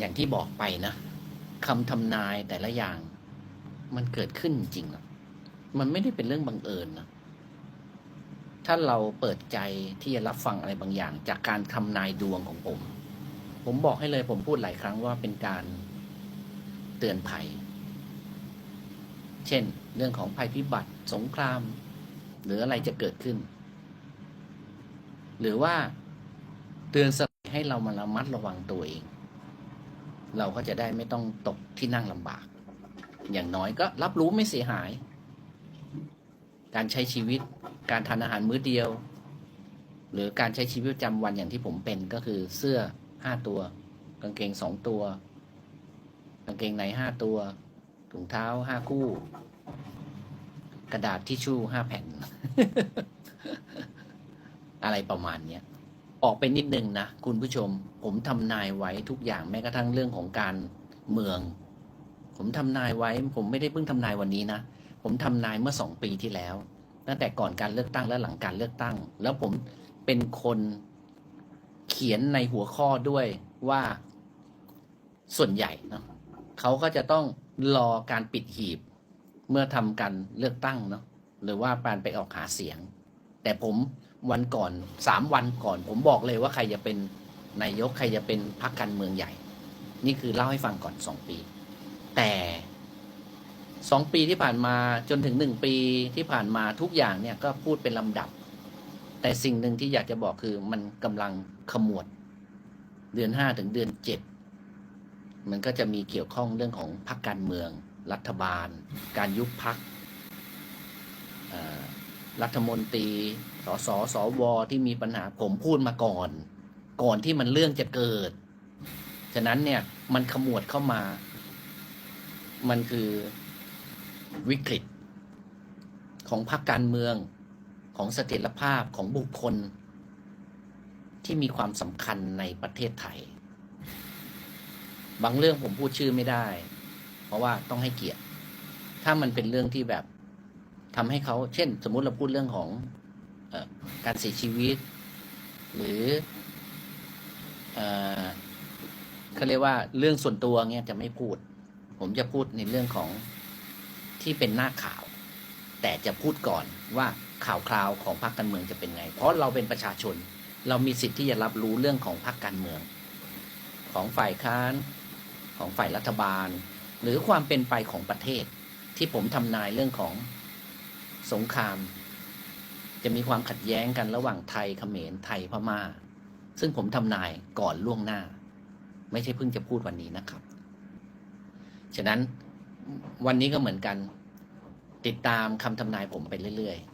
อย่างที่บอกไปนะคำทำนายแต่ละอย่าง มันเกิดขึ้นจริงหรอมันไม่ได้เป็นเรื่องบังเอิญนะถ้าเราเปิดใจที่จะรับฟังอะไรบางอย่าง จากการทำนายดวงของผม ผมบอกให้เลยผมพูดหลายครั้งว่าเป็นการเตือนภัย เช่น เรื่องของภัยพิบัติสงคราม หรืออะไรจะเกิดขึ้น หรือว่าเตือนสติให้เรามาระมัดระวังตัวเอง เราก็จะได้ไม่ต้องตกที่นั่งลำบาก อย่างน้อยก็รับรู้ไม่เสียหาย การใช้ชีวิต การทานอาหารมื้อเดียว หรือการใช้ชีวิตประจำวันอย่างที่ผมเป็นก็คือเสื้อห้าตัว กางเกงสองตัว กางเกงในห้าตัว ถุงเท้าห้าคู่ กระดาษทิชชู่ห้าแผ่น อะไรประมาณเนี้ย ออกไปนิดนึงนะคุณผู้ชม ผมทำนายไว้ทุกอย่างแม้กระทั่งเรื่องของการเมือง ผมทำนายไว้ ผมไม่ได้เพิ่งทำนายวันนี้นะ ผมทำนายเมื่อสองปีที่แล้ว ตั้งแต่ก่อนการเลือกตั้งและหลังการเลือกตั้ง แล้วผมเป็นคนเขียนในหัวข้อด้วยว่าส่วนใหญ่เนาะเขาก็จะต้องรอการปิดหีบ เมื่อทำการเลือกตั้งเนาะหรือว่าการไปออกหาเสียง แต่ผม วันก่อนสามวันก่อน ผมบอกเลยว่าใครจะเป็นนายกใครจะเป็นพรรคการเมืองใหญ่ นี่คือเล่าให้ฟังก่อนสองปี แต่สองปีที่ผ่านมาจนถึงหนึ่งปีที่ผ่านมาทุกอย่างเนี่ยก็พูดเป็นลำดับ แต่สิ่งหนึ่งที่อยากจะบอกคือมันกำลังขมวด เดือนห้าถึงเดือนเจ็ดมันก็จะมีเกี่ยวข้องเรื่องของพรรคการเมือง รัฐบาล การยุบพรรค รัฐมนตรีสสสวที่มีปัญหาผมพูดมาก่อน ก่อนที่มันเรื่องจะเกิด ฉะนั้นเนี่ยมันขมวดเข้ามา มันคือวิกฤต ของพรรคการเมืองของเสถียรภาพของบุคคล ที่มีความสำคัญในประเทศไทย บางเรื่องผมพูดชื่อไม่ได้ เพราะว่าต้องให้เกียรติ ถ้ามันเป็นเรื่องที่แบบ ทำให้เขาเช่น สมมุติเราพูดเรื่องของอการเสียชีวิต หรือเออเขาเรียกว่าเรื่องส่วนตัวเงี้ยจะไม่พูด ผมจะพูดในเรื่องของที่เป็นหน้าข่าว แต่จะพูดก่อนว่าข่าวคราวของพรรคการเมืองจะเป็นไง เพราะเราเป็นประชาชน เรามีสิทธิ์ที่จะรับรู้เรื่องของพรรคการเมือง ของฝ่ายค้านของฝ่ายรัฐบาล หรือความเป็นไปของประเทศ ที่ผมทำนายเรื่องของ สงคราม จะมีความขัดแย้งกันระหว่างไทยเขมรไทยพม่า ซึ่งผมทำนายก่อนล่วงหน้า ไม่ใช่เพิ่งจะพูดวันนี้นะครับ ฉะนั้นวันนี้ก็เหมือนกัน ติดตามคำทำนายผมไปเรื่อยๆ